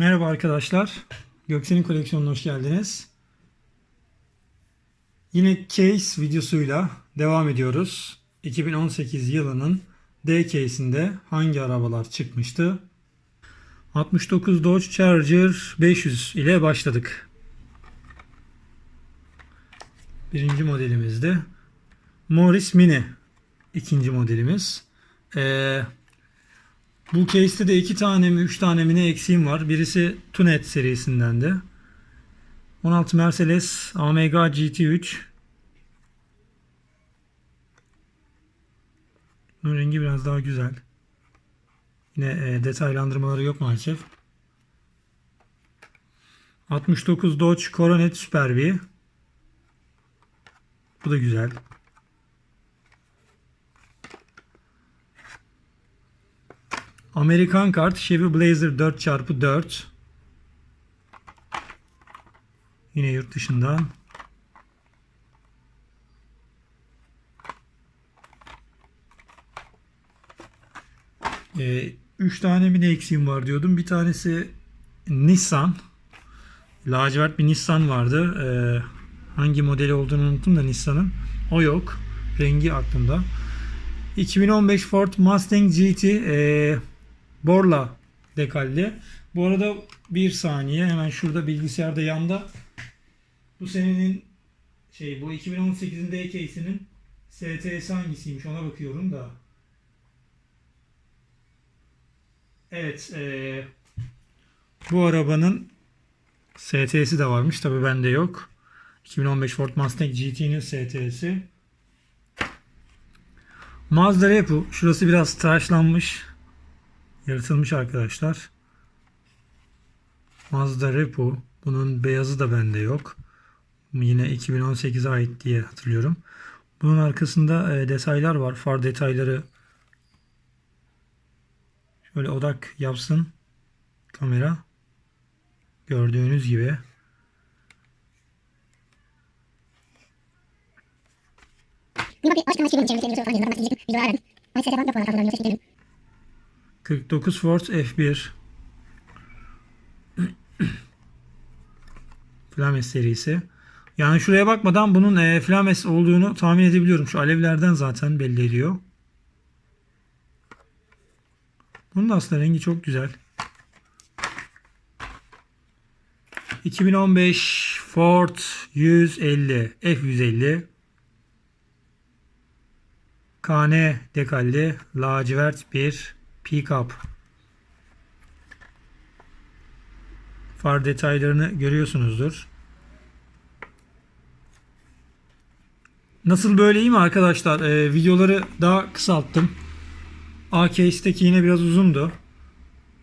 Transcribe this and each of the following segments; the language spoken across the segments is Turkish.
Merhaba arkadaşlar. Göksel'in koleksiyonuna hoş geldiniz. Yine case videosuyla devam ediyoruz. 2018 yılının D case'inde hangi arabalar çıkmıştı? 69 Dodge Charger 500 ile başladık. Birinci modelimizde Morris Mini ikinci modelimiz. Ee, bu case'te de iki tane mi üç tane mi ne eksiğim var. Birisi Tunet serisindendi. 16 Mercedes AMG GT3. Bunun rengi biraz daha güzel. Yine e, detaylandırmaları yok maalesef. 69 Dodge Coronet Super V. Bu da güzel. Amerikan kart Chevy Blazer 4x4. Yine yurt dışından. Ee, üç tane mi eksiğim var diyordum. Bir tanesi Nissan. Lacivert bir Nissan vardı. Ee, hangi modeli olduğunu unuttum da Nissan'ın. O yok. Rengi aklımda. 2015 Ford Mustang GT e, Borla dekalli. Bu arada bir saniye hemen şurada bilgisayarda yanda bu senenin şey bu 2018'in D case'inin STS hangisiymiş ona bakıyorum da. Evet e, bu arabanın STS'i de varmış tabi bende yok. 2015 Ford Mustang GT'nin STS'i. Mazda Repo. Şurası biraz tıraşlanmış. Yaratılmış arkadaşlar. Mazda Repo. Bunun beyazı da bende yok. Yine 2018'e ait diye hatırlıyorum. Bunun arkasında e, detaylar var. Far detayları şöyle odak yapsın kamera. Gördüğünüz gibi. Bir bakayım aşkım aşkım içerim içerim falan dedim. Ben diyecektim. Videolar aradım. Ama size devam yapalım. Kaldırıyorum. Yoksa gidelim. 49 Ford F1 Flames serisi. Yani şuraya bakmadan bunun e, Flames olduğunu tahmin edebiliyorum. Şu alevlerden zaten belli ediyor. Bunun da aslında rengi çok güzel. 2015 Ford 150 F150 KN dekalli lacivert bir pick-up. Far detaylarını görüyorsunuzdur. Nasıl böyle iyi mi arkadaşlar? Ee, videoları daha kısalttım. A-Case'deki yine biraz uzundu.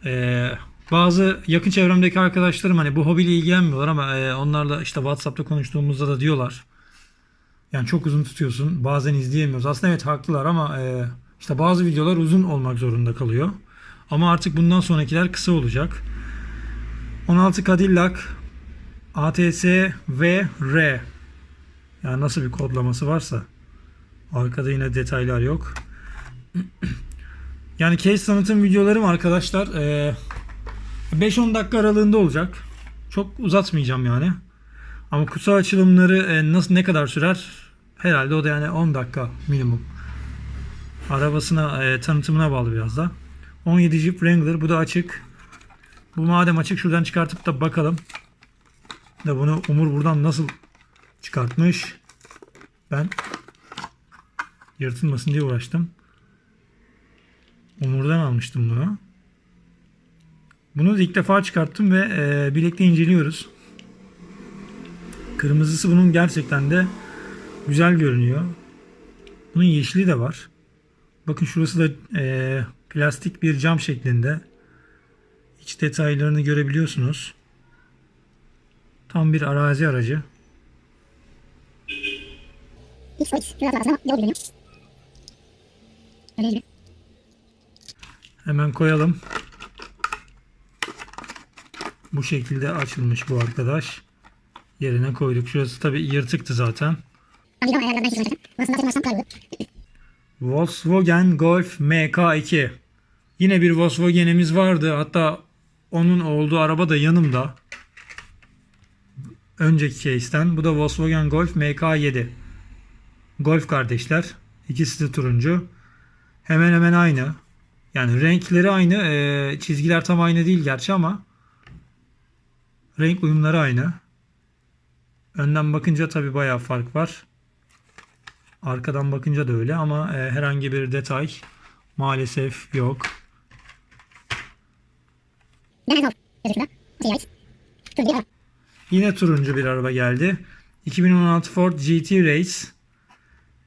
Ee, bazı yakın çevremdeki arkadaşlarım hani bu hobiyle ilgilenmiyorlar ama e, onlarla işte WhatsApp'ta konuştuğumuzda da diyorlar. Yani çok uzun tutuyorsun. Bazen izleyemiyoruz. Aslında evet haklılar ama e, işte bazı videolar uzun olmak zorunda kalıyor. Ama artık bundan sonrakiler kısa olacak. 16 Cadillac ATS V R yani nasıl bir kodlaması varsa arkada yine detaylar yok. yani case tanıtım videolarım arkadaşlar e, 5-10 dakika aralığında olacak. Çok uzatmayacağım yani. Ama kutu açılımları e, nasıl ne kadar sürer? Herhalde o da yani 10 dakika minimum. Arabasına e, tanıtımına bağlı biraz da. 17 Jeep Wrangler bu da açık. Bu madem açık şuradan çıkartıp da bakalım. Da bunu Umur buradan nasıl çıkartmış? Ben yırtılmasın diye uğraştım. Umur'dan almıştım bunu. Bunu ilk defa çıkarttım ve e, birlikte inceliyoruz. Kırmızısı bunun gerçekten de güzel görünüyor. Bunun yeşili de var. Bakın şurası da e, plastik bir cam şeklinde. İç detaylarını görebiliyorsunuz. Tam bir arazi aracı. Hemen koyalım. Bu şekilde açılmış bu arkadaş. Yerine koyduk. Şurası tabi yırtıktı zaten. Volkswagen Golf MK2. Yine bir Volkswagen'imiz vardı. Hatta onun olduğu araba da yanımda. Önceki case'ten. Bu da Volkswagen Golf MK7. Golf kardeşler. İkisi de turuncu. Hemen hemen aynı. Yani renkleri aynı. Ee, çizgiler tam aynı değil gerçi ama renk uyumları aynı. Önden bakınca tabi bayağı fark var. Arkadan bakınca da öyle ama e, herhangi bir detay maalesef yok. Yine turuncu bir araba geldi. 2016 Ford GT Race.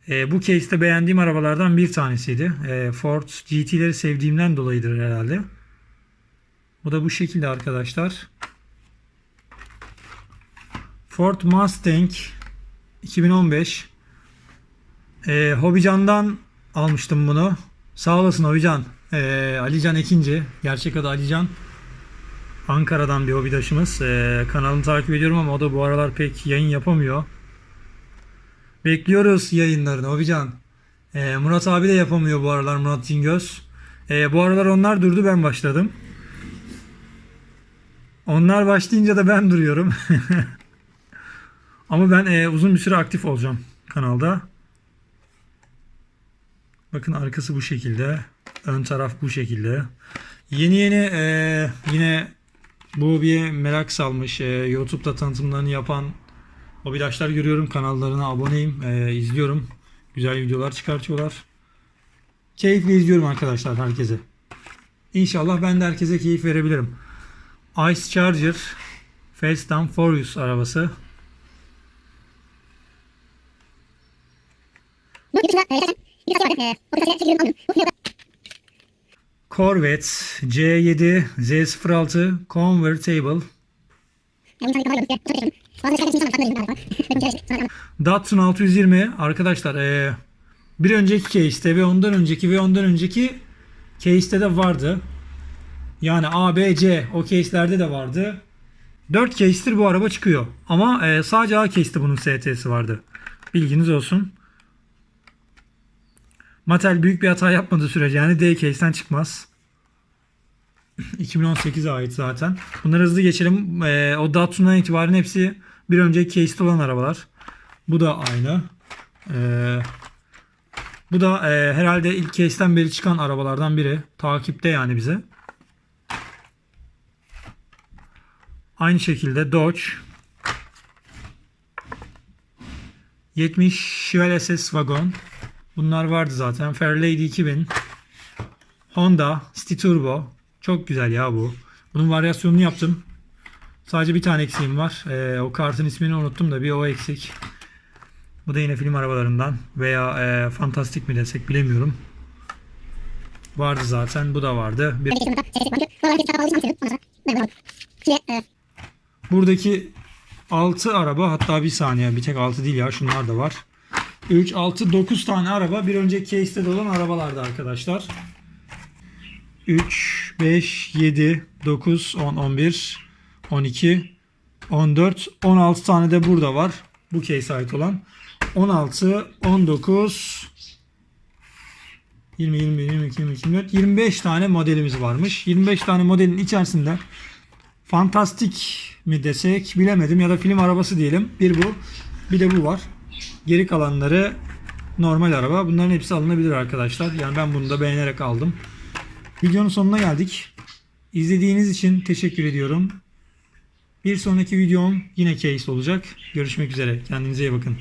E, bu case'te beğendiğim arabalardan bir tanesiydi. E, Ford GT'leri sevdiğimden dolayıdır herhalde. Bu da bu şekilde arkadaşlar. Ford Mustang 2015. E, Hobican'dan almıştım bunu. Sağ olasın Hobican. E, Alican Ekinci. Gerçek adı Alican. Ankara'dan bir hobidaşımız. Ee, kanalını takip ediyorum ama o da bu aralar pek yayın yapamıyor. Bekliyoruz yayınlarını Hobican. Ee, Murat abi de yapamıyor bu aralar Murat Cingöz. Ee, bu aralar onlar durdu ben başladım. Onlar başlayınca da ben duruyorum. ama ben e, uzun bir süre aktif olacağım kanalda. Bakın arkası bu şekilde. Ön taraf bu şekilde. Yeni yeni e, yine bu bir merak salmış. E, YouTube'da tanıtımlarını yapan hobidaşlar görüyorum. Kanallarına aboneyim. E, izliyorum. Güzel videolar çıkartıyorlar. Keyifle izliyorum arkadaşlar herkese. İnşallah ben de herkese keyif verebilirim. Ice Charger Fast and Furious arabası. E. E, Corvette C7 Z06 Convertible Datsun 620 arkadaşlar eee, bir önceki case'te ve ondan önceki ve ondan önceki case'te de vardı. Yani A, B, C o case'lerde de vardı. 4 case'tir bu araba çıkıyor. Ama eee, sadece A case'te bunun ST'si vardı. Bilginiz olsun. Mattel büyük bir hata yapmadığı sürece yani D case'ten çıkmaz. 2018'e ait zaten. Bunları hızlı geçelim. Eee, o Datsun'dan itibaren hepsi bir önceki case'te olan arabalar. Bu da aynı. Ee, bu da e, herhalde ilk case'ten beri çıkan arabalardan biri. Takipte yani bize. Aynı şekilde Dodge 70 Chevrolet SS Wagon. Bunlar vardı zaten. Fairlady 2000. Honda City Turbo. Çok güzel ya bu. Bunun varyasyonunu yaptım. Sadece bir tane eksiğim var. Ee, o kartın ismini unuttum da bir o eksik. Bu da yine film arabalarından veya e, fantastik mi desek bilemiyorum. Vardı zaten. Bu da vardı. Bir, buradaki 6 araba hatta bir saniye bir tek 6 değil ya şunlar da var. 3, 6, 9 tane araba bir önceki case'te de olan arabalardı arkadaşlar. 3, 5, 7, 9, 10, 11, 12, 14, 16 tane de burada var. Bu case'e ait olan. 16, 19, 20, 21, 22, 23, 24, 25 tane modelimiz varmış. 25 tane modelin içerisinde fantastik mi desek bilemedim ya da film arabası diyelim. Bir bu. Bir de bu var. Geri kalanları normal araba. Bunların hepsi alınabilir arkadaşlar. Yani ben bunu da beğenerek aldım. Videonun sonuna geldik. İzlediğiniz için teşekkür ediyorum. Bir sonraki videom yine case olacak. Görüşmek üzere. Kendinize iyi bakın.